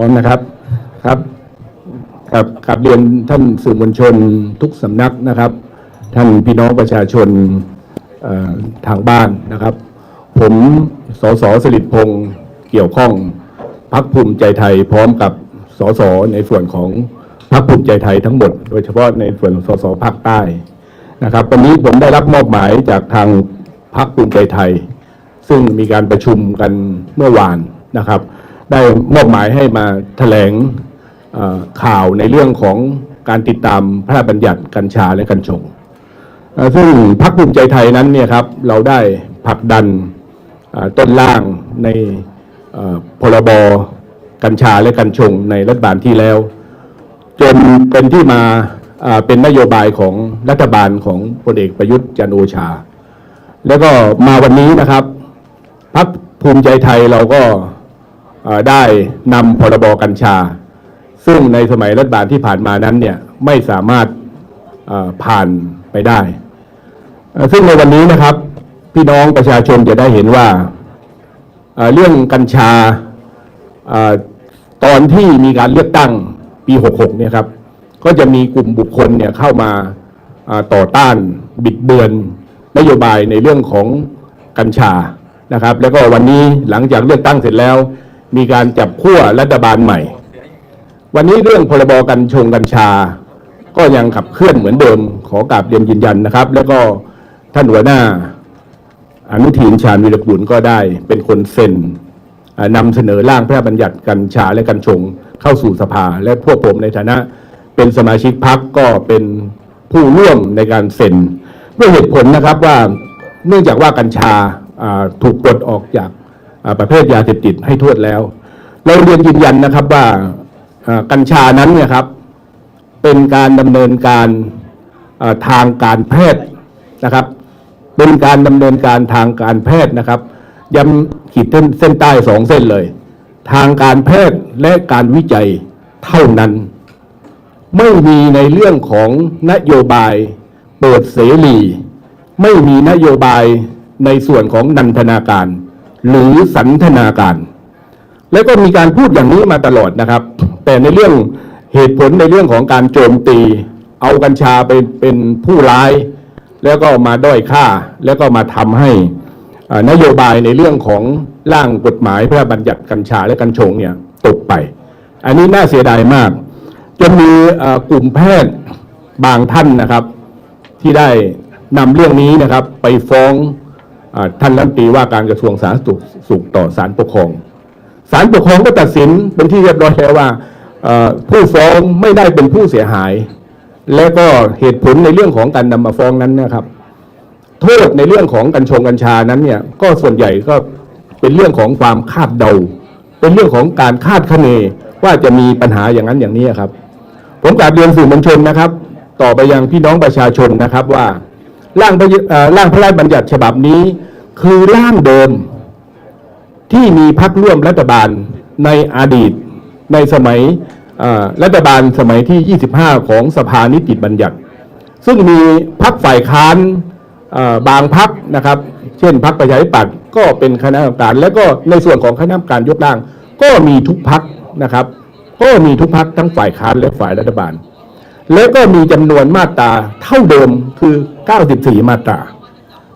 พร้อมนะครับครับครับกับเรียนท่านสื่อมวลชนทุกสำนักนะครับ ท่านพี่น้องประชาชนทางบ้านนะครับ ผมสสสลิดพงศ์เกี่ยวข้องพักภูมิใจไทย พร้อมกับสสในส่วนของพักภูมิใจไทยทั้งหมด โดยเฉพาะในส่วนสสภาคใต้นะครับ วันนี้ผมได้รับมอบหมายจากทางพักภูมิใจไทย ซึ่งมีการประชุมกันเมื่อวานนะครับ ได้มอบหมายให้มาแถลงข่าวในเรื่องของการติดตามพระราชบัญญัติกัญชาและกัญชง ซึ่งพรรคภูมิใจไทยนั้นเนี่ยครับเราได้ผลักดันต้นล่างในพรบกัญชาและกัญชงในรัฐบาลที่แล้ว จนเป็นที่มาเป็นนโยบายของรัฐบาลของพลเอกประยุทธ์จันโอชา แล้วก็มาวันนี้นะครับพักภูมิใจไทยเราก็ ได้นำพรบกัญชา ซึ่งในสมัยรัฐบาลที่ผ่านมานั้นเนี่ยไม่สามารถผ่านไปได้ ซึ่งในวันนี้นะครับพี่น้องประชาชนจะได้เห็นว่าเรื่องกัญชาตอนที่มีการเลือกตั้งปี 66 เนี่ยครับ ก็จะมีกลุ่มบุคคลเนี่ยเข้ามาต่อต้านบิดเบือนนโยบายในเรื่องของกัญชานะครับ แล้วก็วันนี้หลังจากเลือกตั้งเสร็จแล้ว มีการจับขั้วรัฐบาลใหม่ วันนี้เรื่องพรบกัญชงกัญชา ก็ยังขับเคลื่อนเหมือนเดิม ขอกราบเรียนยืนยันนะครับ แล้วก็ท่านหัวหน้าอนุทินชาญวิรกุลก็ได้เป็นคนเซ็นอ่านำเสนอร่างพระราชบัญญัติกัญชาและกัญชงเข้าสู่สภา และพวกผมในฐานะเป็นสมาชิกพักก็เป็นผู้ร่วมในการเซ็นด้วยเหตุผลนะครับว่าเนื่องจากว่ากัญชาถูกปลดออกจาก ประเภทยาเสพติดให้โทษแล้ว เราเรียนยืนยันนะครับว่ากัญชานั้นเนี่ยครับเป็นการดำเนินการทางการแพทย์นะครับ เป็นการดำเนินการทางการแพทย์นะครับย้ำขีดเส้นเส้นใต้สองเส้นเลย ทางการแพทย์และการวิจัยเท่านั้น ไม่มีในเรื่องของนโยบายเปิดเสรี ไม่มีนโยบายในส่วนของนันทนาการ หรือสันทนาการ แล้วก็มีการพูดอย่างนี้มาตลอดนะครับ แต่ในเรื่องเหตุผลในเรื่องของการโจมตี เอากัญชาไปเป็นผู้ร้าย แล้วก็มาด้อยค่า แล้วก็มาทำให้นโยบายในเรื่องของร่างกฎหมายเพระราชบัญญัติกัญชาและกัญชงเนี่ยตกไป อันนี้น่าเสียดายมากจนมีกลุ่มแพทย์บางท่านนะครับ ที่ได้นำเรื่องนี้นะครับ ไปฟ้อง ท่านรัฐมนตรีว่าการกระทรวงสาธารณสุขต่อศาลปกครองศาลปกครองก็ตัดสินเป็นที่เรียบร้อยแล้วว่าผู้ฟ้องไม่ได้เป็นผู้เสียหาย และก็เหตุผลในเรื่องของการนำมาฟ้องนั้นนะครับ โทษในเรื่องของกัญชงกัญชานั้นเนี่ยก็ส่วนใหญ่ก็เป็นเรื่องของความคาดเดา เป็นเรื่องของการคาดคะเนว่าจะมีปัญหาอย่างนั้นอย่างนี้ครับ ผมกราบเรียนสื่อมวลชนนะครับ ต่อไปยังพี่น้องประชาชนนะครับว่าร่างร่างพระราชบัญญัติฉบับนี้ คือร่างเดิมที่มีพักร่วมรัฐบาลในอดีตในสมัยรัฐบาลสมัยที่ 25 ของสภานิติบัญญัติ ซึ่งมีพักฝ่ายค้านบางพักนะครับ เช่นพักประชาธิปัตย์ก็เป็นคณะกรรมการ และก็ในส่วนของคณะกรรมการยกร่าง ก็มีทุกพักนะครับ ก็มีทุกพักทั้งฝ่ายค้านและฝ่ายรัฐบาล แล้วก็มีจำนวนมาตราเท่าเดิมคือ 94 มาตรา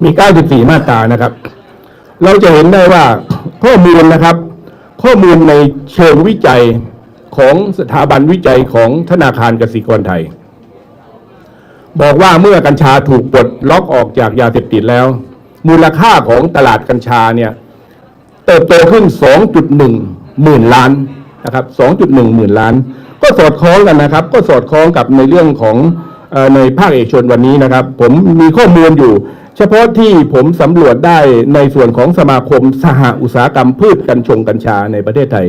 มี 94 มาตรานะครับ เราจะเห็นได้ว่าข้อมูลนะครับ ข้อมูลในเชิงวิจัยของสถาบันวิจัยของธนาคารกสิกรไทย บอกว่าเมื่อกัญชาถูกปลดล็อกออกจากยาเสพติดแล้ว มูลค่าของตลาดกัญชาเนี่ยเติบโตขึ้น 2.1 หมื่นล้านนะครับ 2.1 หมื่นล้าน ก็สอดคล้องกันนะครับ ก็สอดคล้องกับในเรื่องของในภาคเอกชนวันนี้นะครับ ผมมีข้อมูลอยู่ เฉพาะที่ผมสำรวจได้ในส่วนของสมาคมสหอุตสาหกรรมพืชกัญชงกัญชาในประเทศไทย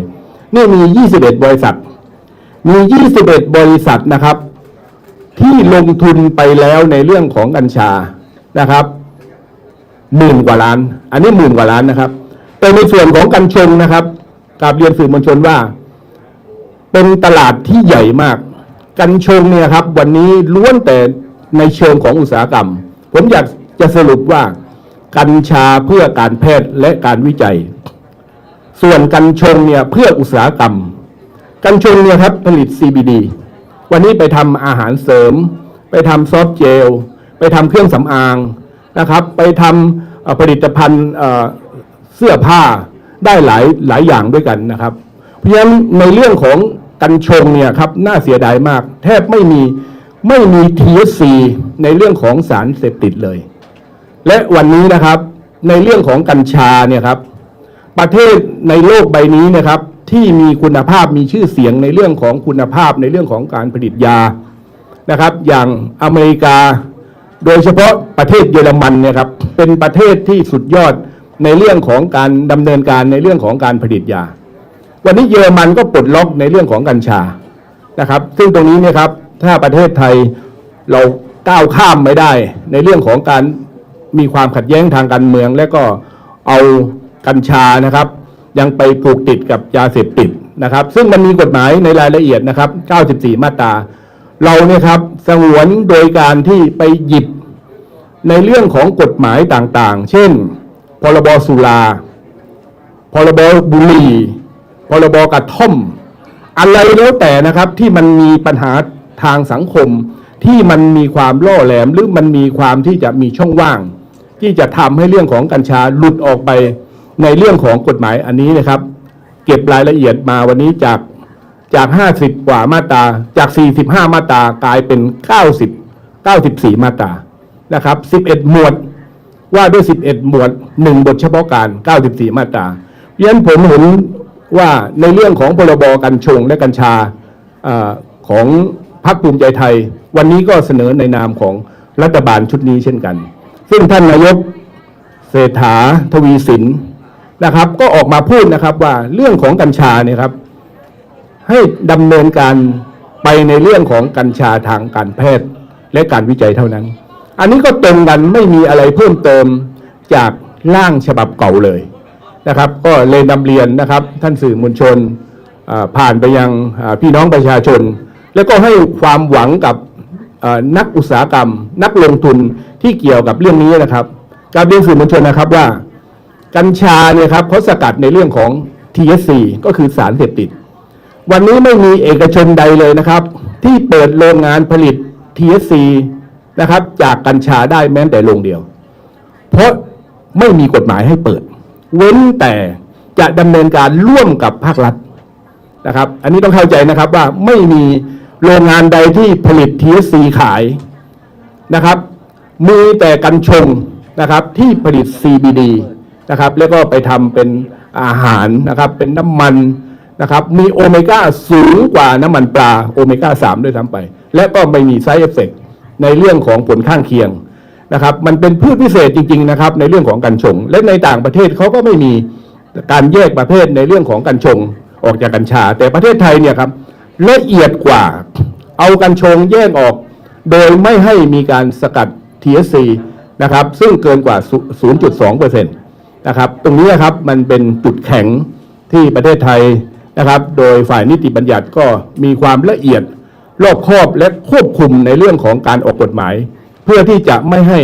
นี่มี 21 บริษัท มี 21 บริษัทนะครับ ที่ลงทุนไปแล้วในเรื่องของกัญชานะครับหมื่นกว่าล้าน อันนี้หมื่นกว่าล้านนะครับ แต่ในส่วนของกัญชงนะครับกราบเรียนสื่อมวลชนว่า เป็นตลาดที่ใหญ่มาก กัญชงเนี่ยครับ วันนี้ล้วนแต่ในเชิงของอุตสาหกรรม ผมอยาก จะสรุปว่า กัญชาเพื่อการแพทย์และการวิจัย ส่วนกัญชงเนี่ยเพื่ออุตสาหกรรม กัญชงเนี่ยครับผลิต CBD วันนี้ไปทำอาหารเสริม ไปทำซอฟต์เจล ไปทำเครื่องสำอางนะครับ ไปทำผลิตภัณฑ์เอ่อเสื้อผ้าได้หลายหลายอย่างด้วยกันนะครับ เพราะฉะนั้นในเรื่องของกัญชงเนี่ยครับน่าเสียดายมาก แทบไม่มีไม่มี THC ในเรื่องของสารเสพติดเลย และวันนี้นะครับในเรื่องของกัญชาเนี่ยครับ ประเทศในโลกใบนี้นะครับ ที่มีคุณภาพมีชื่อเสียงในเรื่องของคุณภาพในเรื่องของการผลิตยานะครับ อย่างอเมริกา โดยเฉพาะประเทศเยอรมันเนี่ยครับเป็นประเทศที่สุดยอดในเรื่องของการดำเนินการในเรื่องของการผลิตยา วันนี้เยอรมันก็ปลดล็อกในเรื่องของกัญชานะครับ ซึ่งตรงนี้เนี่ยครับถ้าประเทศไทยเราก้าวข้ามไม่ได้ในเรื่องของการ มีความขัดแย้งทางการเมือง และก็เอากัญชานะครับ ยังไปผูกติดกับยาเสพติดนะครับ ซึ่งมันมีกฎหมายในรายละเอียดนะครับ 94 มาตราเราเนี่ยครับสงวนโดยการที่ไปหยิบในเรื่องของกฎหมายต่างๆ เช่น พรบสุรา พรบบุหรี่ พรบกระท่อม อะไรแล้วแต่นะครับที่มันมีปัญหาทางสังคม ที่มันมีความล่อแหลมหรือมันมีความที่จะมีช่องว่าง ที่จะทำให้เรื่องของกัญชาหลุดออกไปในเรื่องของกฎหมายอันนี้นะครับ เก็บรายละเอียดมาวันนี้จากจาก 50 กว่ามาตราจาก 45 มาตรากลายเป็น 90 94 มาตรานะครับ 11 หมวดว่าด้วย 11 หมวด 1 บทเฉพาะการ 94 มาตราเพราะฉะนั้นผมเห็นว่าในเรื่องของพรบกัญชงและกัญชาอของพรรคภูมิใจไทย วันนี้ก็เสนอในนามของรัฐบาลชุดนี้เช่นกัน ซึ่งท่านนายกเศรษฐาทวีสินนะครับ ก็ออกมาพูดนะครับว่าเรื่องของกัญชาเนี่ยครับ ให้ดำเนินการไปในเรื่องของกัญชาทางการแพทย์และการวิจัยเท่านั้น อันนี้ก็ตรงกันไม่มีอะไรเพิ่มเติมจากร่างฉบับเก่าเลยนะครับ ก็เลยนำเรียนนะครับ ท่านสื่อมวลชนผ่านไปยังพี่น้องประชาชน แล้วก็ให้ความหวังกับ นักอุตสาหกรรม นักลงทุนที่เกี่ยวกับเรื่องนี้นะครับการเรียนสื่อมวลชนนะครับว่า กัญชาเนี่ยครับเขาสกัดในเรื่องของ THC ก็คือสารเสพติด วันนี้ไม่มีเอกชนใดเลยนะครับ ที่เปิดโรงงานผลิต THC นะครับ จากกัญชาได้แม้แต่โรงเดียว เพราะไม่มีกฎหมายให้เปิด เว้นแต่จะดำเนินการร่วมกับภาครัฐนะครับ อันนี้ต้องเข้าใจนะครับว่าไม่มี โรงงานใดที่ผลิต THC ขายนะครับ มีแต่กัญชงนะครับที่ผลิต CBD นะครับ แล้วก็ไปทำเป็นอาหารนะครับ เป็นน้ำมันนะครับ มีโอเมก้าสูงกว่าน้ำมันปลาโอเมก้า 3 ด้วยซ้ำไป และก็ไม่มีไซเอฟเฟกในเรื่องของผลข้างเคียงนะครับ มันเป็นพืชพิเศษจริง ๆ นะครับ ในเรื่องของกัญชง และในต่างประเทศเขาก็ไม่มีการแยกประเภทในเรื่องของกัญชงออกจากกัญชา แต่ประเทศไทยเนี่ยครับ ละเอียดกว่า เอากัญชงแยกออก โดยไม่ให้มีการสกัด THC นะครับ ซึ่งเกินกว่า 0.2%นะครับ ตรงนี้นะครับมันเป็นจุดแข็งที่ประเทศไทยนะครับ โดยฝ่ายนิติบัญญัติก็มีความละเอียดรอบคอบและควบคุมในเรื่องของการออกกฎหมาย เพื่อที่จะไม่ให้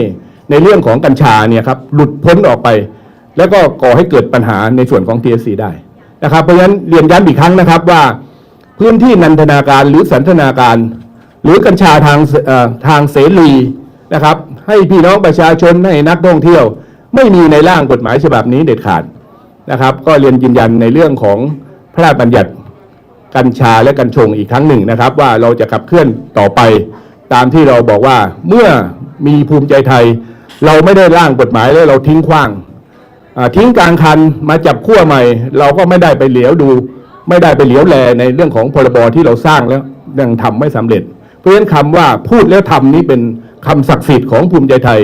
ในเรื่องของกัญชาเนี่ยครับหลุดพ้นออกไป แล้วก็ก่อให้เกิดปัญหาในส่วนของ THC ได้นะครับ เพราะฉะนั้นเรียนย้ำอีกครั้งนะครับว่า พื้นที่นันทนาการหรือสันทนาการ หรือกัญชาทางทางเสรีนะครับ ให้พี่น้องประชาชนให้นักท่องเที่ยว ไม่มีในร่างกฎหมายฉบับนี้เด็ดขาดนะครับ ก็เรียนยืนยันในเรื่องของพระราชบัญญัติกัญชาและกัญชงอีกครั้งหนึ่งนะครับ ว่าเราจะขับเคลื่อนต่อไปตามที่เราบอกว่าเมื่อมีภูมิใจไทย เราไม่ได้ร่างกฎหมายแล้วเราทิ้งขว้างทิ้งกลางคันมาจับขั้วใหม่ เราก็ไม่ได้ไปเหลียวดู ไม่ได้ไปเหลียวแลในเรื่องของพรบที่เราสร้างแล้วยังทำไม่สำเร็จ เพราะฉะนั้นคำว่าพูดแล้วทำนี้เป็นคำศักดิ์สิทธิ์ของภูมิใจไทย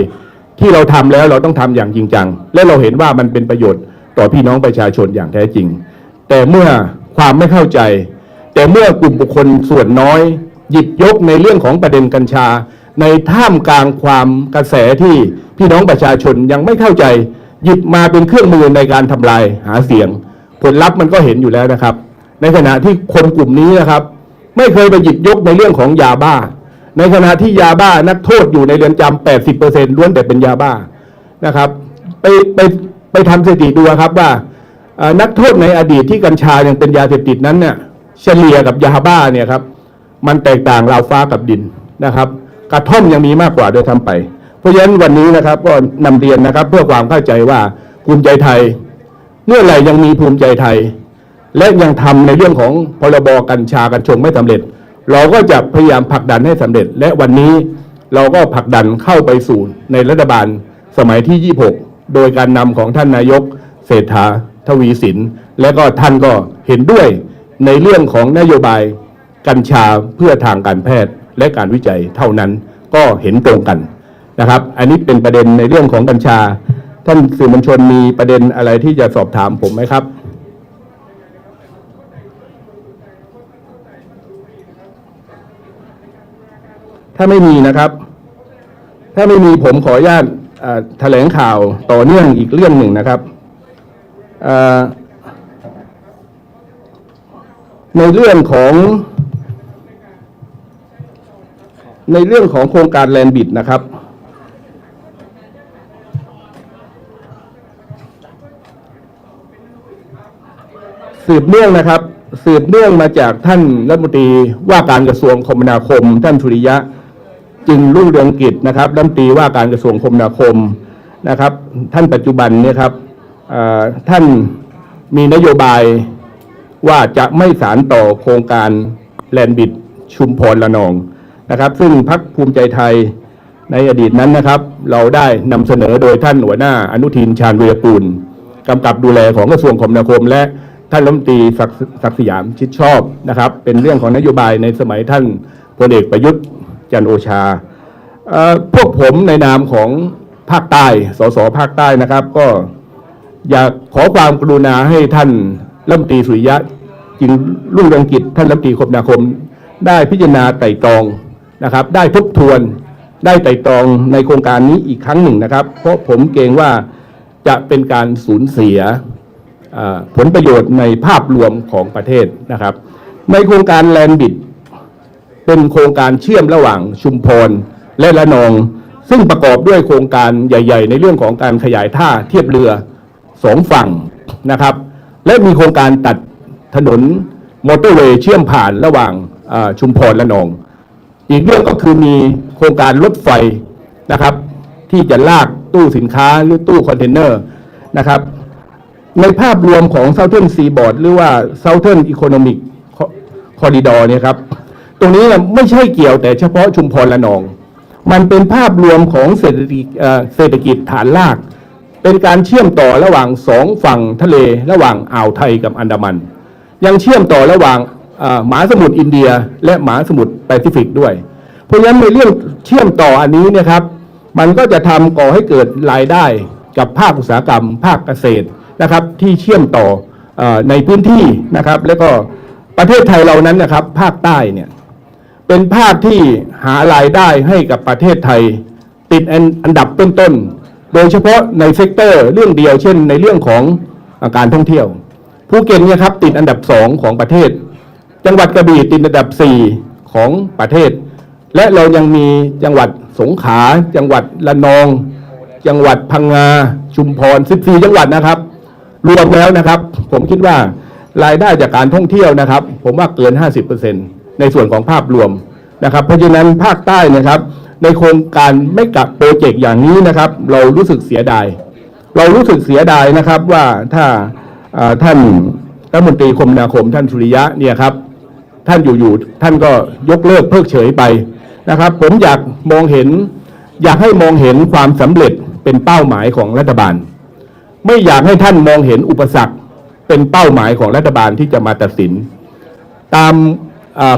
ที่เราทำแล้วเราต้องทำอย่างจริงจัง และเราเห็นว่ามันเป็นประโยชน์ต่อพี่น้องประชาชนอย่างแท้จริง แต่เมื่อความไม่เข้าใจ แต่เมื่อกลุ่มบุคคลส่วนน้อย หยิบยกในเรื่องของประเด็นกัญชา ในท่ามกลางความกระแสที่พี่น้องประชาชนยังไม่เข้าใจ หยิบมาเป็นเครื่องมือในการทำลายหาเสียง ผลลัพธ์มันก็เห็นอยู่แล้วนะครับ ในขณะที่คนกลุ่มนี้นะครับ ไม่เคยไปหยิบยกในเรื่องของยาบ้า ในขณะที่ยาบ้านักโทษอยู่ในเรือนจำ80%ล้วนแต่เป็นยาบ้านะครับ ไปไปไปทำสถิติดูครับว่านักโทษในอดีตที่กัญชายังเป็นยาเสพติดนั้นเนี่ยเฉลี่ยกับยาบ้าเนี่ยครับ มันแตกต่างราวฟ้ากับดินนะครับกระท่อมยังมีมากกว่าโดยทำไป เพราะฉะนั้นวันนี้นะครับก็นำเรียนนะครับ เพื่อความเข้าใจว่าภูมิใจไทย เมื่อไหร่ยังมีภูมิใจไทย และยังทำในเรื่องของพรบกัญชากัญชงไม่สำเร็จ เราก็จะพยายามผลักดันให้สำเร็จ และวันนี้เราก็ผลักดันเข้าไปสู่ในรัฐบาลสมัยที่ 26 โดยการนำของท่านนายก เศรษฐาทวีสิน และก็ท่านก็เห็นด้วยในเรื่องของนโยบายกัญชาเพื่อทางการแพทย์และการวิจัยเท่านั้นก็เห็นตรงกันนะครับ อันนี้เป็นประเด็นในเรื่องของกัญชา ท่านสื่อมวลชนมีประเด็นอะไรที่จะสอบถามผมไหมครับ ถ้าไม่มีนะครับ ถ้าไม่มีผมขออนุญาตแถลงข่าวต่อเนื่องอีกเรื่องหนึ่งนะครับในเรื่องของ ในเรื่องของโครงการแลนบิดนะครับ สืบเนื่องนะครับ สืบเนื่องมาจากท่านรัฐมนตรีว่าการกระทรวงคมนาคม ท่านสุริยะ จึงรุ่งเรืองกิจนะครับรัฐมนตรีว่าการกระทรวงคมนาคมนะครับ ท่านปัจจุบันเนี่ยครับท่านมีนโยบายว่าจะไม่สารต่อโครงการแลนบิดชุมพรละนองนะครับ ซึ่งพักภูมิใจไทยในอดีตนั้นนะครับ เราได้นำเสนอโดยท่านหัวหน้าอนุทินชาญวีรกูลกำกับดูแลของกระทรวงคมนาคม และท่านรัฐมนตรีศักดิ์ศักดิ์สยามชิดชอบนะครับ เป็นเรื่องของนโยบายในสมัยท่านพลเอกประยุทธ์ จันโอชาอพวกผมในนามของภาคใต้ สสภาคใต้นะครับ ก็อยากขอความกรุณาให้ท่านรัฐมนตรีสุริยะจึงรุ่งเรืองกิจท่านรัฐมนตรีคมนาคม ได้พิจารณาไต่ตรองนะครับ ได้ทบทวนได้ไต่ตรองในโครงการนี้อีกครั้งหนึ่งนะครับ เพราะผมเกรงว่าจะเป็นการสูญเสียผลประโยชน์ในภาพรวมของประเทศนะครับ ในโครงการแลนบิด เป็นโครงการเชื่อมระหว่างชุมพรและละนอง ซึ่งประกอบด้วยโครงการใหญ่ ๆ ในเรื่องของการขยายท่าเทียบเรือสองฝั่งนะครับ และมีโครงการตัดถนนมอเตอร์เวย์เชื่อมผ่านระหว่างชุมพรและนอง อีกเรื่องก็คือมีโครงการรถไฟนะครับ ที่จะลากตู้สินค้าหรือตู้คอนเทนเนอร์นะครับ ในภาพรวมของ Southern Seaboard หรือว่า Southern Economic Corridor เนี่ยครับ ตรงนี้ไม่ใช่เกี่ยวแต่เฉพาะชุมพรละนอง มันเป็นภาพรวมของเศรษฐกิจเศรษฐกิจฐานราก เป็นการเชื่อมต่อระหว่างสองฝั่งทะเล ระหว่างอ่าวไทยกับอันดามัน ยังเชื่อมต่อระหว่างเอ่อมหาสมุทรอินเดีย และมหาสมุทรแปซิฟิกด้วย เพราะฉะนั้นในเรื่องเชื่อมต่ออันนี้เนะครับ มันก็จะทำก่อให้เกิดรายได้กับภาคอุตสาหกรรม ภาคเกษตรนะครับ ที่เชื่อมต่อเออในพื้นที่นะครับ แล้วก็ประเทศไทยเรานั้นนะครับ ภาคใต้เนี่ย เป็นภาคที่หารายได้ให้กับประเทศไทย ติดอันดับต้นๆ โดยเฉพาะในเซกเตอร์เรื่องเดียวเช่นในเรื่องของอาการท่องเที่ยวภูเก็ตเนี่ยครับติดอันดับสองของประเทศ จังหวัดกระบี่ติดอันดับสี่ของประเทศ และเรายังมีจังหวัดสงขลาจังหวัดละนอง จังหวัดพังงาชุมพร 14 จังหวัดนะครับ รวมแล้วนะครับ ผมคิดว่ารายได้จากการท่องเที่ยวนะครับ ผมว่าเกิน 50% ในส่วนของภาพรวมนะครับ เพราะฉะนั้นภาคใต้นะครับ ในโครงการไม่กับโปรเจกต์อย่างนี้นะครับ เรารู้สึกเสียดาย เรารู้สึกเสียดายนะครับว่าถ้าท่านรัฐมนตรีคมนาคมท่านสุริยะเนี่ยครับท่านอยู่ๆท่านก็ยกเลิกเพิกเฉยไปนะครับ ผมอยากมองเห็น อยากให้มองเห็นความสำเร็จเป็นเป้าหมายของรัฐบาล ไม่อยากให้ท่านมองเห็นอุปสรรคเป็นเป้าหมายของรัฐบาลที่จะมาตัดสิน ตาม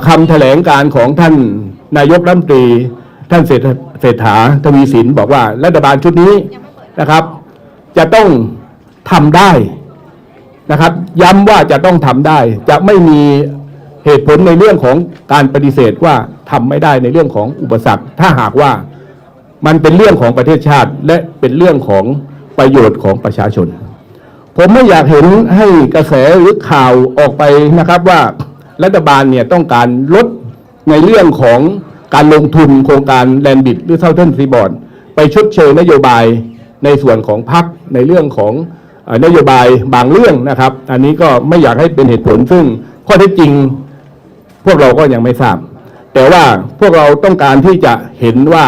คำแถลงการของท่านนายกรัฐมนตรี ท่านเศรษฐาทวีสินบอกว่ารัฐบาลชุดนี้นะครับ จะต้องทำได้นะครับ ย้ำว่าจะต้องทำได้ จะไม่มีเหตุผลในเรื่องของการปฏิเสธว่าทำไม่ได้ในเรื่องของอุปสรรค ถ้าหากว่ามันเป็นเรื่องของประเทศชาติ และเป็นเรื่องของประโยชน์ของประชาชน ผมไม่อยากเห็นให้กระแสหรือข่าวออกไปนะครับว่า รัฐบาลเนี่ยต้องการลดในเรื่องของการลงทุนโครงการแลนบิดหรือเซาเทิร์นซีบอร์ดไปชดเชยนโยบายในส่วนของพักในเรื่องของอนโยบายบางเรื่องนะครับ อันนี้ก็ไม่อยากให้เป็นเหตุผลซึ่งข้อเท็จจริง พวกเราก็ยังไม่ทราบ แต่ว่าพวกเราต้องการที่จะเห็นว่า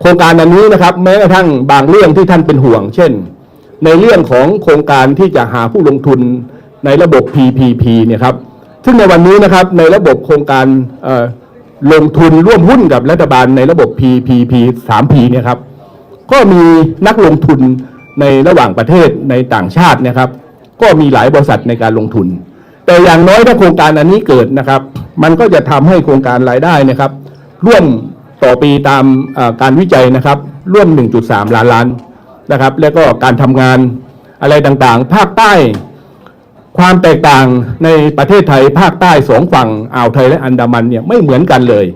โครงการอันนี้นะครับ แม้กระทั่งบางเรื่องที่ท่านเป็นห่วง เช่น ในเรื่องของโครงการที่จะหาผู้ลงทุนในระบบ PPP เนี่ยครับ ซึ่งในวันนี้นะครับในระบบโครงการลงทุนร่วมหุ้นกับรัฐบาลในระบบ PPP 3P เนี่ยครับก็มีนักลงทุนในระหว่างประเทศในต่างชาตินะครับ ก็มีหลายบริษัทในการลงทุน แต่อย่างน้อยถ้าโครงการอันนี้เกิดนะครับ มันก็จะทำให้โครงการรายได้นะครับ ร่วมต่อปีตามการวิจัยนะครับ ร่วม 1.3 ล้านล้านนะครับ แล้วก็การทำงานอะไรต่างๆ ภาคใต้ ความแตกต่างในประเทศไทยภาคใต้สองฝั่งอ่าวไทยและอันดามันเนี่ยไม่เหมือนกันเลย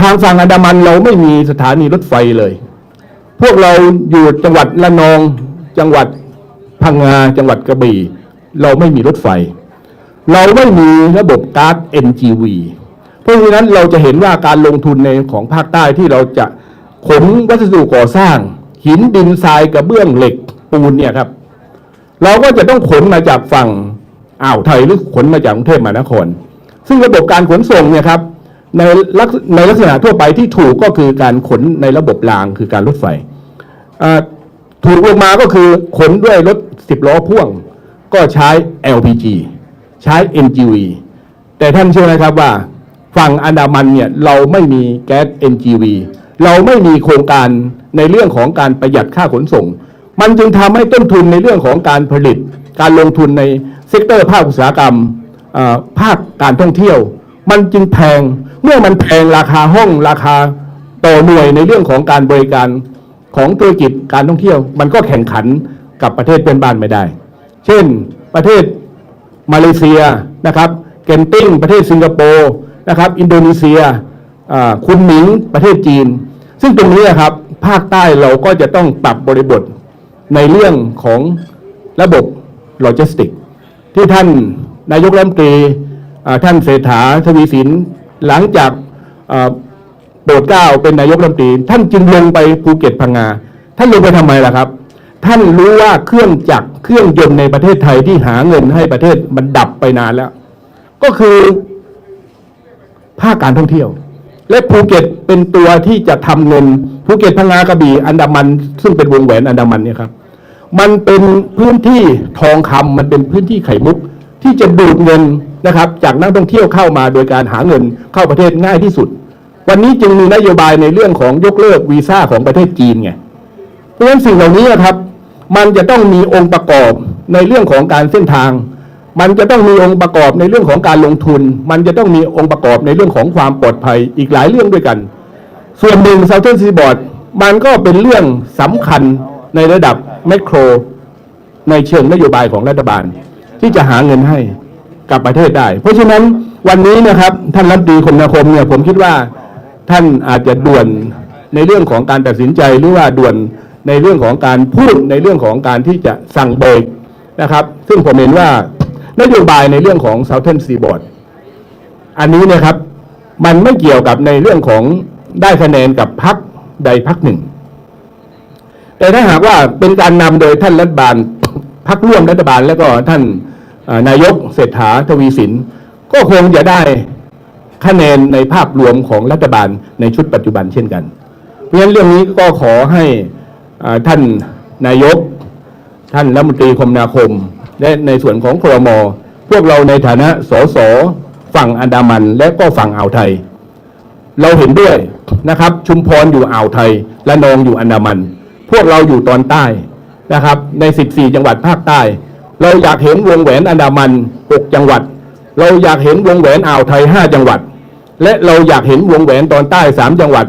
ทางฝั่งอันดามันเราไม่มีสถานีรถไฟเลย พวกเราอยู่จังหวัดละนองจังหวัดพังงาจังหวัดกระบี่เราไม่มีรถไฟ เราไม่มีระบบการ์ด NGV เพราะฉะนั้นเราจะเห็นว่าการลงทุนในของภาคใต้ที่เราจะขนวัสดุก่อสร้าง หินดินทรายกระเบื้องเหล็กปูนเนี่ยครับ เราก็จะต้องขนมาจากฝั่งอ่าวไทยหรือขนมาจากกรุงเทพมหานคร ซึ่งระบบการขนส่งเนี่ยครับในลักษในลักษณะทั่วไปที่ถูกก็คือการขนในระบบรางคือการรถไฟถูกลงมาก็คือขนด้วยรถสิบล้อพ่วง ก็ใช้ LPG ใช้ NGV แต่ท่านเชื่อไหมครับว่าฝั่งอันดามันเนี่ยเราไม่มีแก๊ส NGV เราไม่มีโครงการในเรื่องของการประหยัดค่าขนส่ง มันจึงทำให้ต้นทุนในเรื่องของการผลิต การลงทุนในเซกเตอร์ภาคอุตสาหกรรมภาคการท่องเที่ยว มันจึงแพงเมื่อมันแพงราคาห้องราคาต่อหน่วยในเรื่องของการบริการของธุรกิจการท่องเที่ยว มันก็แข่งขันกับประเทศเพื่อนบ้านไม่ได้ เช่น ประเทศมาเลเซียนะครับเกนติ้งประเทศสิงคโปร์นะครับ อินโดนีเซียคุนหมิงประเทศจีน ซึ่งตรงนี้ครับภาคใต้เราก็จะต้องปรับบริบท ในเรื่องของระบบโลจิสติก ที่ท่านนายกรัฐมนตรีท่านเศรษฐาทวีสินหลังจากโปรดเกล้าเป็นนายกรัฐมนตรี ท่านจึงลงไปภูเก็ตพังงา ท่านลงไปทำไมล่ะครับ ท่านรู้ว่าเครื่องจักรเครื่องยนต์ในประเทศไทยที่หาเงินให้ประเทศมันดับไปนานแล้ว ก็คือภาคการท่องเที่ยว และภูเก็ตเป็นตัวที่จะทำเงินภูเก็ตพังงากระบี่อันดามัน ซึ่งเป็นวงแหวนอันดามันเนี่ยครับ มันเป็นพื้นที่ทองคำมันเป็นพื้นที่ไข่มุก ที่จะดูดเงินนะครับ จากนักท่องเที่ยวเข้ามาโดยการหาเงินเข้าประเทศง่ายที่สุด วันนี้จึงมีนโยบายในเรื่องของยกเลิกวีซ่าของประเทศจีนไงเพราะฉะนั้นสิ่งเหล่านี้ครับ มันจะต้องมีองค์ประกอบในเรื่องของการเส้นทาง มันจะต้องมีองค์ประกอบในเรื่องของการลงทุน มันจะต้องมีองค์ประกอบในเรื่องของความปลอดภัยอีกหลายเรื่องด้วยกัน ส่วนหนึ่ง Southern Seaboard มันก็เป็นเรื่องสำคัญในระดับแมกโคร ในเชิงนโยบายของรัฐบาล ที่จะหาเงินให้กับประเทศได้ เพราะฉะนั้นวันนี้นะครับท่านรัฐมนตรีคมนาคมเนี่ยผมคิดว่าท่านอาจจะด่วนในเรื่องของการตัดสินใจหรือว่าด่วนในเรื่องของการพูดในเรื่องของการที่จะสั่งเบรกนะครับ ซึ่งผมเห็นว่า นโยบายในเรื่องของ Southern Seaboard อันนี้นะครับมันไม่เกี่ยวกับในเรื่องของได้คะแนนกับพักใดพักหนึ่ง แต่ถ้าหากว่าเป็นการนำโดยท่านรัฐบาลพักร่วมรัฐบาลแล้วก็ท่านนายกเศรษฐาทวีสิน ก็คงจะได้คะแนนในภาพรวมของรัฐบาลในชุดปัจจุบันเช่นกัน เพราะฉะนั้นเรื่องนี้ก็ขอให้ท่านนายก ท่านรัฐมนตรีคมนาคม และในส่วนของครม พวกเราในฐานะสสฝั่งอันดามันและก็ฝั่งอ่าวไทย เราเห็นด้วยนะครับ ชุมพรอยู่อ่าวไทยและนองอยู่อันดามัน พวกเราอยู่ตอนใต้นะครับ ใน 14 จังหวัดภาคใต้ เราอยากเห็นวงแหวนอันดามัน 6 จังหวัด เราอยากเห็นวงแหวนอ่าวไทย 5 จังหวัด และเราอยากเห็นวงแหวนตอนใต้ 3 จังหวัด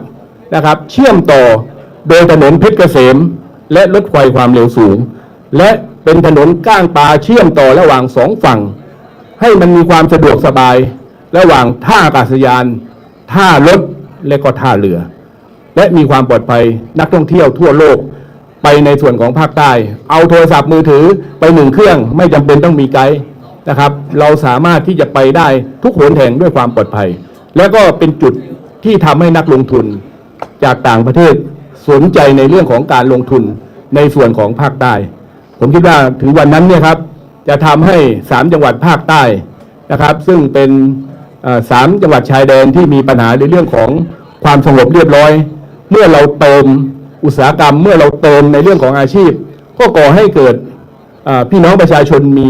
นะครับ เชื่อมต่อโดยถนนเพชรเกษม และรถไฟความเร็วสูง และ เป็นถนนก้างปลาเชื่อมต่อระหว่างสองฝั่ง ให้มันมีความสะดวกสบาย ระหว่างท่าอากาศยาน ท่ารถและก็ท่าเรือ และมีความปลอดภัยนักท่องเที่ยวทั่วโลกไปในส่วนของภาคใต้ เอาโทรศัพท์มือถือไปหนึ่งเครื่องไม่จำเป็นต้องมีไกด์นะครับ เราสามารถที่จะไปได้ทุกหนแห่งด้วยความปลอดภัย และก็เป็นจุดที่ทำให้นักลงทุนจากต่างประเทศสนใจในเรื่องของการลงทุนในส่วนของภาคใต้ ผมคิดว่าถึงวันนั้นเนี่ยครับ จะทำให้สามจังหวัดภาคใต้นะครับ ซึ่งเป็นสามจังหวัดชายแดนที่มีปัญหาในเรื่องของความสงบเรียบร้อย เมื่อเราเติมอุตสาหกรรม เมื่อเราเติมในเรื่องของอาชีพ ก็ก่อให้เกิดพี่น้องประชาชนมี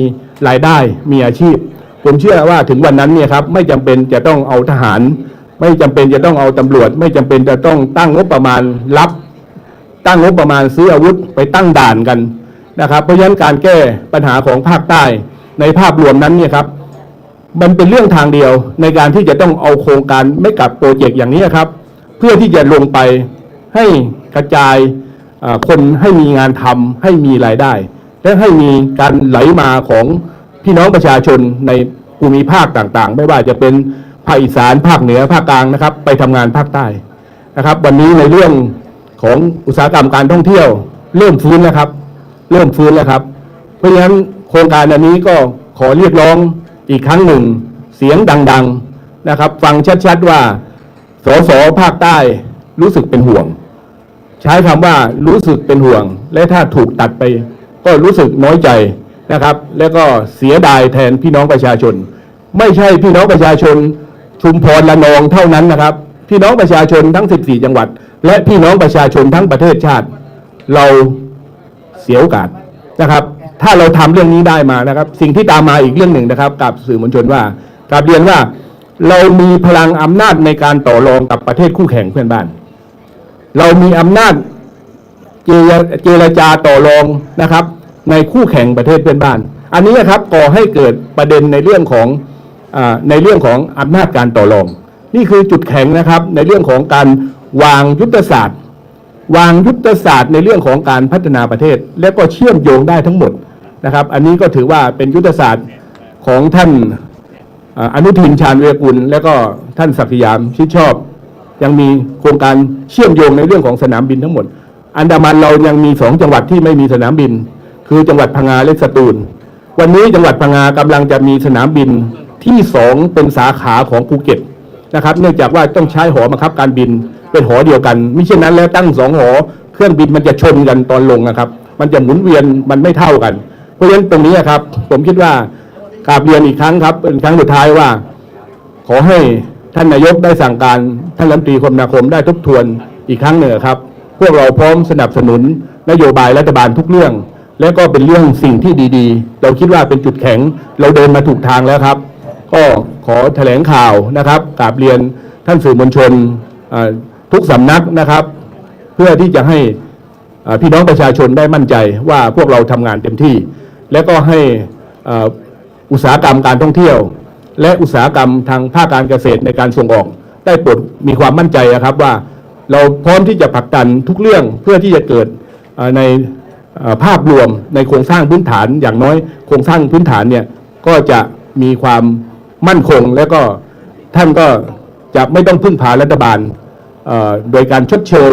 รายได้มีอาชีพ ผมเชื่อว่าถึงวันนั้นเนี่ยครับไม่จำเป็นจะต้องเอาทหาร ไม่จำเป็นจะต้องเอาตำรวจ ไม่จำเป็นจะต้องตั้งงบประมาณรับ ตั้งงบประมาณซื้ออาวุธไปตั้งด่านกัน นะครับ เพราะฉะนั้นการแก้ปัญหาของภาคใต้ในภาพรวมนั้นเนี่ยครับมันเป็นเรื่องทางเดียวในการที่จะต้องเอาโครงการไม่กับโปรเจกต์อย่างนี้ครับ เพื่อที่จะลงไปให้กระจายคนให้มีงานทำให้มีรายได้ และให้มีการไหลมาของพี่น้องประชาชนในภูมิภาคต่างๆ ไม่ว่าจะเป็นภาคอีสานภาคเหนือภาคกลางนะครับ ไปทำงานภาคใต้นะครับ วันนี้ในเรื่องของอุตสาหกรรมการท่องเที่ยวเริ่มฟื้นแล้วครับ เริ่มฟื้นแล้วครับ เพราะฉะนั้นโครงการอันนี้ก็ขอเรียกร้องอีกครั้งหนึ่ง เสียงดัง ๆนะครับ ฟังชัดๆว่าสสภาคใต้รู้สึกเป็นห่วง ใช้คำว่ารู้สึกเป็นห่วง และถ้าถูกตัดไป ก็รู้สึกน้อยใจนะครับ แล้วก็เสียดายแทนพี่น้องประชาชน ไม่ใช่พี่น้องประชาชน ชุมพรละนองเท่านั้นนะครับ พี่น้องประชาชนทั้ง 14 จังหวัด และพี่น้องประชาชนทั้งประเทศชาติ เรา เสียโอกาสนะครับ ถ้าเราทำเรื่องนี้ได้มานะครับ สิ่งที่ตามมาอีกเรื่องหนึ่งนะครับกับสื่อมวลชนว่ากราบเรียนว่าเรามีพลังอำนาจในการต่อรองกับประเทศคู่แข่งเพื่อนบ้าน เรามีอำนาจเจรจาต่อรองนะครับ ในคู่แข่งประเทศเพื่อนบ้าน อันนี้นะครับก่อให้เกิดประเด็นในเรื่องของอในเรื่องของอำนาจการต่อรอง นี่คือจุดแข็งนะครับในเรื่องของการวางยุทธศาสตร์ วางยุทธศาสตร์ในเรื่องของการพัฒนาประเทศ และก็เชื่อมโยงได้ทั้งหมดนะครับ อันนี้ก็ถือว่าเป็นยุทธศาสตร์ของท่านอนุทินชาญวีรกุล และก็ท่านศักดิ์ยามชิดชอบ ยังมีโครงการเชื่อมโยงในเรื่องของสนามบินทั้งหมด อันดามันเรายังมีสองจังหวัดที่ไม่มีสนามบิน คือจังหวัดพังงาและสตูล วันนี้จังหวัดพังงากำลังจะมีสนามบินที่สองเป็นสาขาของภูเก็ตนะครับ เนื่องจากว่าต้องใช้หอบังคับการบิน เป็นหอเดียวกันมิฉะนั้นแล้วตั้งสองหอเครื่องบินมันจะชนกันตอนลงนะครับ มันจะหมุนเวียนมันไม่เท่ากัน เพราะฉะนั้นตรงนี้ครับ ผมคิดว่ากราบเรียนอีกครั้งครับเป็นครั้งสุดท้ายว่า ขอให้ท่านนายกได้สั่งการท่านรัฐมนตรีคมนาคมได้ทบทวนอีกครั้งหนึ่งครับ พวกเราพร้อมสนับสนุนนโยบายรัฐบาลทุกเรื่อง และก็เป็นเรื่องสิ่งที่ดีๆ เราคิดว่าเป็นจุดแข็งเราเดินมาถูกทางแล้วครับ ก็ขอแถลงข่าวนะครับกราบเรียนท่านสื่อมวลชนอ่อ ทุกสำนักนะครับ เพื่อที่จะให้พี่น้องประชาชนได้มั่นใจว่าพวกเราทำงานเต็มที่ และก็ให้อุตสาหกรรมการท่องเที่ยว และอุตสาหกรรมทางภาคการเกษตรในการส่งออก ได้โปรดมีความมั่นใจนะครับว่าเราพร้อมที่จะผลักดันทุกเรื่องเพื่อที่จะเกิดในภาพรวมในโครงสร้างพื้นฐานอย่างน้อยโครงสร้างพื้นฐานเนี่ยก็จะมีความมั่นคงและก็ท่านก็จะไม่ต้องพึ่งพารัฐบาล โดยการชดเชย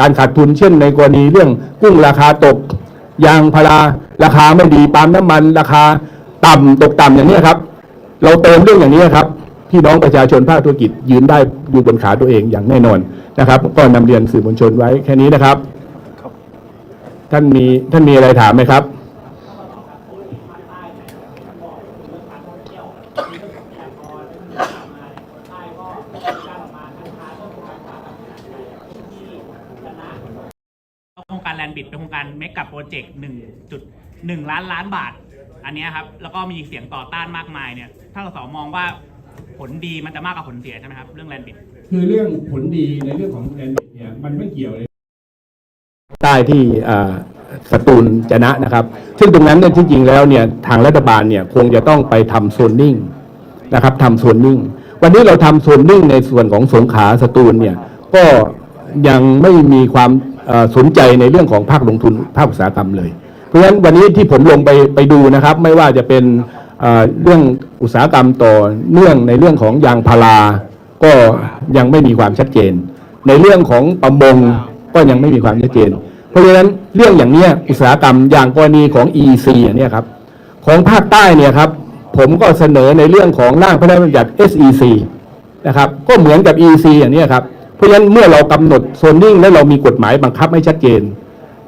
การขาดทุนเช่นในกรณีเรื่องกุ้งราคาตก ยางพาราราคาไม่ดีปาล์มน้ำมัน ราคาต่ำตกต่ำอย่างนี้ครับ เราเติมเรื่องอย่างนี้ครับพี่น้องประชาชนภาคธุรกิจยืนได้อยู่บนขาตัวเองอย่างแน่นอนนะครับก็นำเรียนสื่อมวลชนไว้แค่นี้นะครับ ท่านมีท่านมีอะไรถามไหมครับ โครงการแลนบิดเป็นโครงการเมกะโปรเจกต์หนึ่งจุด หนึ่งล้านล้านบาท อันเนี้ยครับ แล้วก็มีเสียงต่อต้านมากมายเนี่ย ถ้าสสมองว่าผลดีมันจะมากกว่าผลเสียใช่ไหมครับเรื่องแลนบิดคือเรื่องผลดีในเรื่องของแอนดิเนี่ยมันไม่เกี่ยวเลย ใต้ที่อ่าสตูลจะนะนะครับ ซึ่งตรงนั้นเนี่ยที่จริงแล้วเนี่ยทางรัฐบาลเนี่ยคงจะต้องไปทำโซนนิ่งนะครับทำโซนนิ่ง วันนี้เราทำโซนนิ่งในส่วนของสงขลาสตูลเนี่ยก็ยังไม่มีความเอ่อสนใจในเรื่องของภาคลงทุนภาคอุตสาหกรรมเลย เพราะฉะนั้นวันนี้ที่ผมลงไปไปดูนะครับ ไม่ว่าจะเป็นเรื่องอุตสาหกรรมต่อเนื่องในเรื่องของยางพาราก็ยังไม่มีความชัดเจน ในเรื่องของประมงก็ยังไม่มีความชัดเจน เพราะฉะนั้นเรื่องอย่างเนี้ยอุตสาหกรรมอย่างกรณีของ EC อย่างเนี้ยครับของภาคใต้เนี่ยครับผมก็เสนอในเรื่องของร่างพระราชบัญญัติ SEC นะครับก็เหมือนกับ EC อย่างนี้ครับเพราะฉะนั้นเมื่อเรากำหนดโซนนิ่งและเรามีกฎหมายบังคับให้ชัดเจน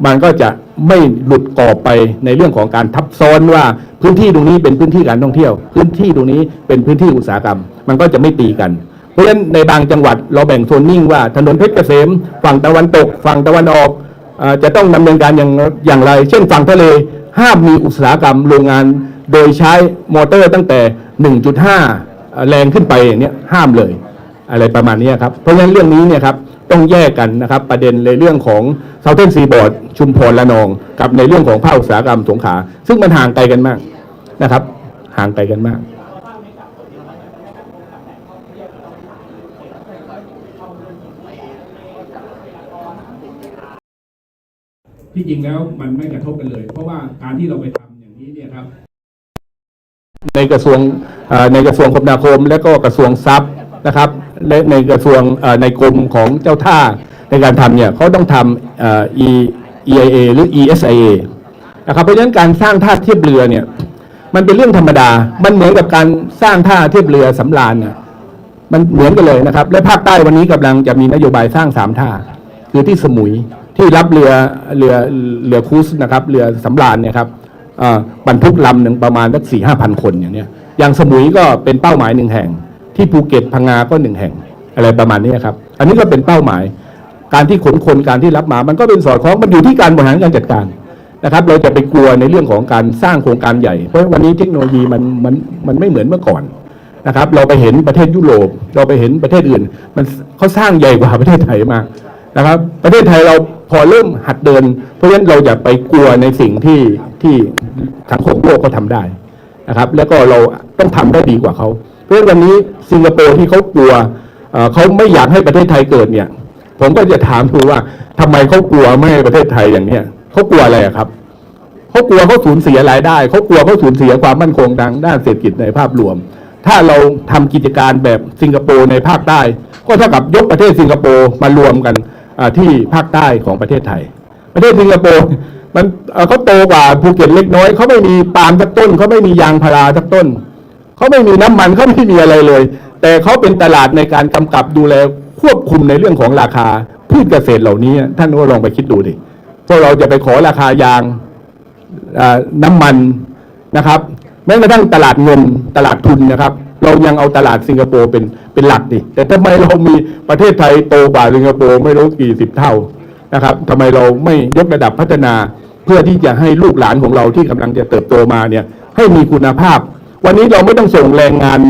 มันก็จะ ไม่หลุดกรอไปในเรื่องของการทับซ้อนว่าพื้นที่ตรงนี้เป็นพื้นที่การท่องเที่ยว พื้นที่ตรงนี้เป็นพื้นที่อุตสาหกรรม มันก็จะไม่ตีกัน เพราะฉะนั้นในบางจังหวัดเราแบ่งโซนนิ่งว่าถนนเพชรเกษม ฝั่งตะวันตก ฝั่งตะวันออกอจะต้องดำเนินการอย่างอย่างไร เช่นฝั่งทะเลห้ามมีอุตสาหกรรมโรงงาน โดยใช้มอเตอร์ตั้งแต่ 1.5 แรงขึ้นไปอย่างเนี้ยห้ามเลย อะไรประมาณนี้ครับเพราะฉะนั้นเรื่องนี้เนี่ยครับ ต้องแยกกันนะครับ ประเด็นในเรื่องของเซาเทนซีบอร์ดชุมพรละนอง กับในเรื่องของภาคอุตสาหกรรมสงขลาซึ่งมันห่างไกลกันมากนะครับ ห่างไกลกันมากที่จริงแล้วมันไม่กระทบกันเลย เพราะว่าการที่เราไปทำอย่างนี้เนี่ยครับ ในกระทรวงเอ่อในกระทรวงคมนาคม และก็กระทรวงทรัพย์ นะครับและในกระทรวงในกรมของเจ้าท่าในการทำเนี่ยเขาต้องทำเอ่อ E- EIA หรือ ESIA นะครับเพราะฉะนั้นการสร้างท่าเทียบเรือเนี่ยมันเป็นเรื่องธรรมดา มันเหมือนกับการสร้างท่าเทียบเรือสำราญน่ะมันเหมือนกันเลยนะครับ และภาคใต้วันนี้กำลังจะมีนโยบายสร้างสามท่า คือที่สมุยที่รับเรือเรือเรือครูซนะครับ เรือสำราญเนี่ยครับบรรทุกลำหนึ่งประมาณสักสี่ห้าพันคนอย่างเนี้ยอย่างสมุยก็เป็นเป้าหมายหนึ่งแห่ง ที่ภูเก็ตพังงาก็หนึ่งแห่งอะไรประมาณนี้ครับ อันนี้ก็เป็นเป้าหมาย การที่ขนคนการที่รับมา มันก็เป็นสอดคล้องมันอยู่ที่การบริหารการจัดการนะครับ เราจะไปกลัวในเรื่องของการสร้างโครงการใหญ่ เพราะวันนี้เทคโนโลยีมันมันมันไม่เหมือนเมื่อก่อนนะครับ เราไปเห็นประเทศยุโรป เราไปเห็นประเทศอื่น มันเขาสร้างใหญ่กว่าประเทศไทยมากนะครับ ประเทศไทยเราพอเริ่มหัดเดิน เพราะฉะนั้นเราอย่าไปกลัวในสิ่งที่ที่สังคมโลกก็ทำได้นะครับ แล้วก็เราต้องทำได้ดีกว่าเขา เพราะวันนี้สิงคโปร์ที่เขากลัวเขาไม่อยากให้ประเทศไทยเกิดเนี่ย ผมก็จะถามดูว่าทำไมเขากลัวไม่ให้ประเทศไทยอย่างเนี้ยเขากลัวอะไรครับเขากลัวเขาสูญเสียรายได้เขากลัวเขาสูญเสียความมั่นคงทางด้านเศรษฐกิจในภาพรวม ถ้าเราทำกิจการแบบสิงคโปร์ในภาคใต้ ก็เท่ากับยกประเทศสิงคโปร์มารวมกันที่ภาคใต้ของประเทศไทย ประเทศสิงคโปร์มันเอ่อเขาโตกว่าภูเก็ตเล็กน้อยเขาไม่มีปาล์มสักต้นเขาไม่มียางพาราสักต้น เขาไม่มีน้ำมันเขาไม่มีอะไรเลย แต่เขาเป็นตลาดในการกำกับดูแลควบคุมในเรื่องของราคาพืชเกษตรเหล่านี้ ท่านก็ลองไปคิดดูดิพวกเราจะไปขอราคายางน้ำมันนะครับ แม้กระทั่งตลาดเงินตลาดทุนนะครับ เรายังเอาตลาดสิงคโปร์เป็นเป็นหลักดิแต่ทำไมเรามีประเทศไทยโตกว่าสิงคโปร์ไม่รู้กี่สิบเท่านะครับทำไมเราไม่ยกระดับพัฒนา เพื่อที่จะให้ลูกหลานของเราที่กำลังจะเติบโตมาเนี่ยให้มีคุณภาพ วันนี้เราไม่ต้องส่งแรงงาน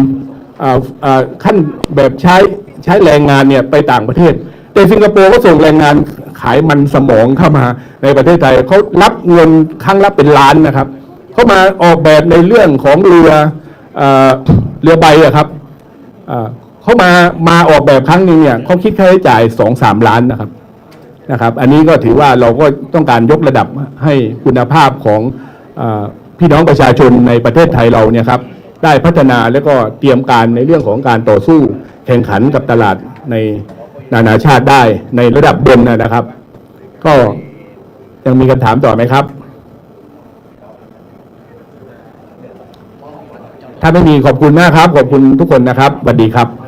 ขั้นแบบใช้ใช้แรงงานเนี่ยไปต่างประเทศ แต่สิงคโปร์ก็ส่งแรงงานขายมันสมองเข้ามาในประเทศไทยเขารับเงินครั้งละเป็นล้านนะครับเขามาออกแบบในเรื่องของเรือเอ่อเรือใบอะครับเขามามาออกแบบครั้งหนึงเนี่ยเขาคิดค่าใช้จ่ายสองสามล้านนะครับนะครับ อันนี้ก็ถือว่าเราก็ต้องการยกระดับให้คุณภาพของ พี่น้องประชาชนในประเทศไทยเราเนี่ยครับได้พัฒนาแล้วก็เตรียมการในเรื่องของการต่อสู้แข่งขันกับตลาดในนานาชาติได้ในระดับบนนะนะครับ ก็ยังมีคำถามต่อไหมครับ ถ้าไม่มีขอบคุณมากครับ ขอบคุณทุกคนนะครับสวัสดีครับ